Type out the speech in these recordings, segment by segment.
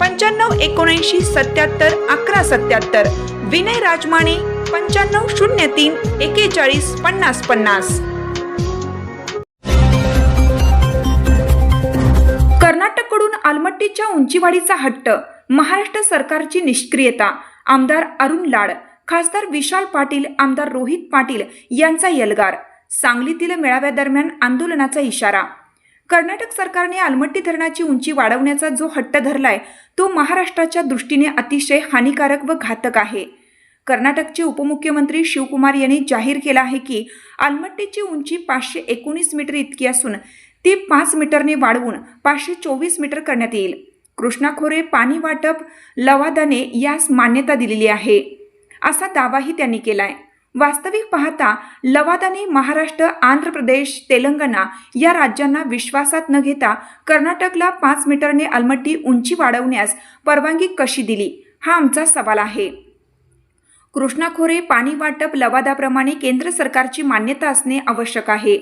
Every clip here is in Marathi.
पंच्याण्णव एकोणऐंशी सत्याहत्तर अकरा सत्याहत्तर. विनय राजमाने पंच्याण्णव शून्य तीन एकेचाळीस पन्नास पन्नास. कर्नाटककडून आलमट्टीच्या उंचीवाढीचा हट्ट महाराष्ट्र सरकारची निष्क्रियता आमदार अरुण लाड खासदार विशाल पाटील आमदार रोहित पाटील यांचा यलगार. सांगलीतील मेळाव्यादरम्यान आंदोलनाचा इशारा कर्नाटक सरकारने आलमट्टी धरणाची उंची वाढवण्याचा जो हट्ट धरलाय तो महाराष्ट्राच्या दृष्टीने अतिशय हानिकारक व घातक आहे. कर्नाटकचे उपमुख्यमंत्री शिवकुमार यांनी जाहीर केला आहे की आलमट्टीची उंची पाचशे एकोणीस मीटर इतकी असून ती पाच मीटरने वाढवून पाचशे चोवीस मीटर करण्यात येईल. कृष्णा खोरे पाणी वाटप लवादाने यास मान्यता दिलेली आहे असा दावाही त्यांनी केला आहे वास्तविक पाहता लवादाने महाराष्ट्र आंध्र प्रदेश तेलंगणा या राज्यांना विश्वासात न घेता कर्नाटकला पाच मीटरने अलमट्टी उंची वाढवण्यास परवानगी कशी दिली? हा आमचा सवाल आहे. कृष्णा खोरे पाणी वाटप लवादाप्रमाणे केंद्र सरकारची मान्यता असणे आवश्यक आहे.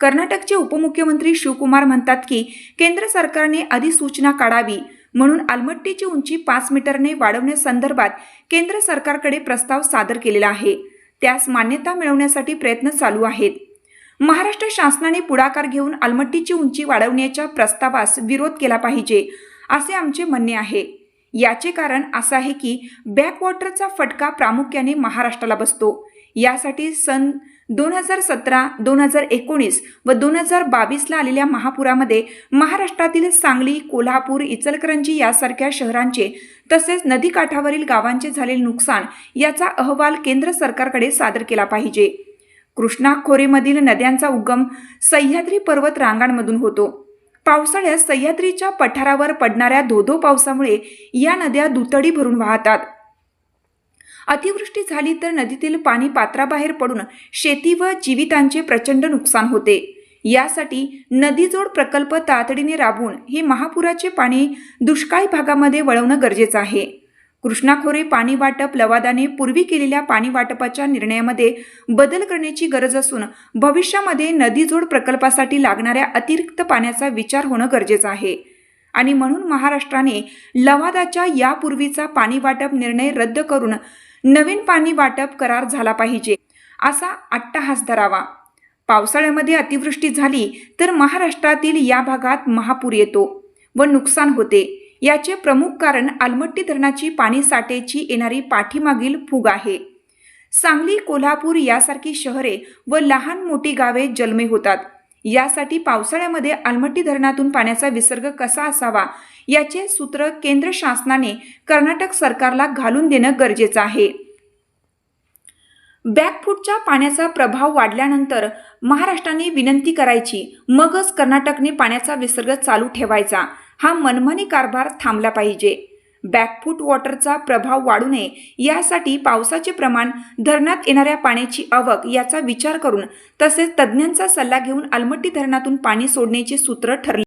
कर्नाटकचे उपमुख्यमंत्री शिवकुमार म्हणतात की केंद्र सरकारने अधिसूचना काढावी म्हणून अलमट्टीची उंची पाच मीटरने वाढवण्यासंदर्भात केंद्र सरकारकडे प्रस्ताव सादर केलेला आहे. त्यास मान्यता मिळवण्यासाठी प्रयत्न चालू आहेत. महाराष्ट्र शासनाने पुढाकार घेऊन अलमट्टीची उंची वाढवण्याच्या प्रस्तावास विरोध केला पाहिजे असे आमचे म्हणणे आहे. याचे कारण असं आहे की बॅकवॉटरचा फटका प्रामुख्याने महाराष्ट्राला बसतो. यासाठी सन दोन हजार सतरा दोन हजार एकोणीस व दोन हजार बावीसला आलेल्या महापुरामध्ये महाराष्ट्रातील सांगली कोल्हापूर इचलकरंजी यासारख्या शहरांचे तसेच नदीकाठावरील गावांचे झालेले नुकसान याचा अहवाल केंद्र सरकारकडे सादर केला पाहिजे. कृष्णा खोरेमधील नद्यांचा उगम सह्याद्री पर्वत रांगांमधून होतो. पावसाळ्यात सह्याद्रीच्या पठारावर पडणाऱ्या धोधो पावसामुळे या नद्या दुतडी भरून वाहतात. अतिवृष्टी झाली तर नदीतील पाणी पात्राबाहेर पडून शेती व जीवितांचे प्रचंड नुकसान होते. यासाठी नदीजोड प्रकल्प तातडीने राबवून हे महापुराचे पाणी दुष्काळी भागामध्ये वळवणं गरजेचं आहे. कृष्णाखोरे पाणी वाटप लवादाने पूर्वी केलेल्या पाणी वाटपाच्या निर्णयामध्ये बदल करण्याची गरज असून भविष्यामध्ये नदीजोड प्रकल्पासाठी लागणाऱ्या अतिरिक्त पाण्याचा विचार होणं गरजेचं आहे. आणि म्हणून महाराष्ट्राने लवादाच्या यापूर्वीचा पाणी वाटप निर्णय रद्द करून नवीन पाणी वाटप करार झाला पाहिजे असा अट्टहास धरावा. पावसाळ्यामध्ये अतिवृष्टी झाली तर महाराष्ट्रातील या भागात महापूर येतो व नुकसान होते. याचे प्रमुख कारण आलमट्टी धरणाची पाणी साठेची येणारी पाठीमागील फूग आहे. सांगली कोल्हापूर यासारखी शहरे व लहान मोठी गावे जन्मे होतात. यासाठी पावसाळ्यामध्ये आलमट्टी धरणातून पाण्याचा विसर्ग कसा असावा याचे सूत्र केंद्र शासनाने कर्नाटक सरकारला घालून देणं गरजेचं आहे. बॅकफूटच्या पाण्याचा प्रभाव वाढल्यानंतर महाराष्ट्राने विनंती करायची मगच कर्नाटकने पाण्याचा विसर्ग चालू ठेवायचा. हा मनमानी कारभार थांबला पाहिजे. बॅकफूट वॉटरचा प्रभाव वाढू नये. यासाठी पावसाचे प्रमाण धरणात येणाऱ्या पाण्याची आवक याचा विचार करून तसेच तज्ज्ञांचा सल्ला घेऊन आलमट्टी धरणातून पाणी सोडण्याचे सूत्र ठरले.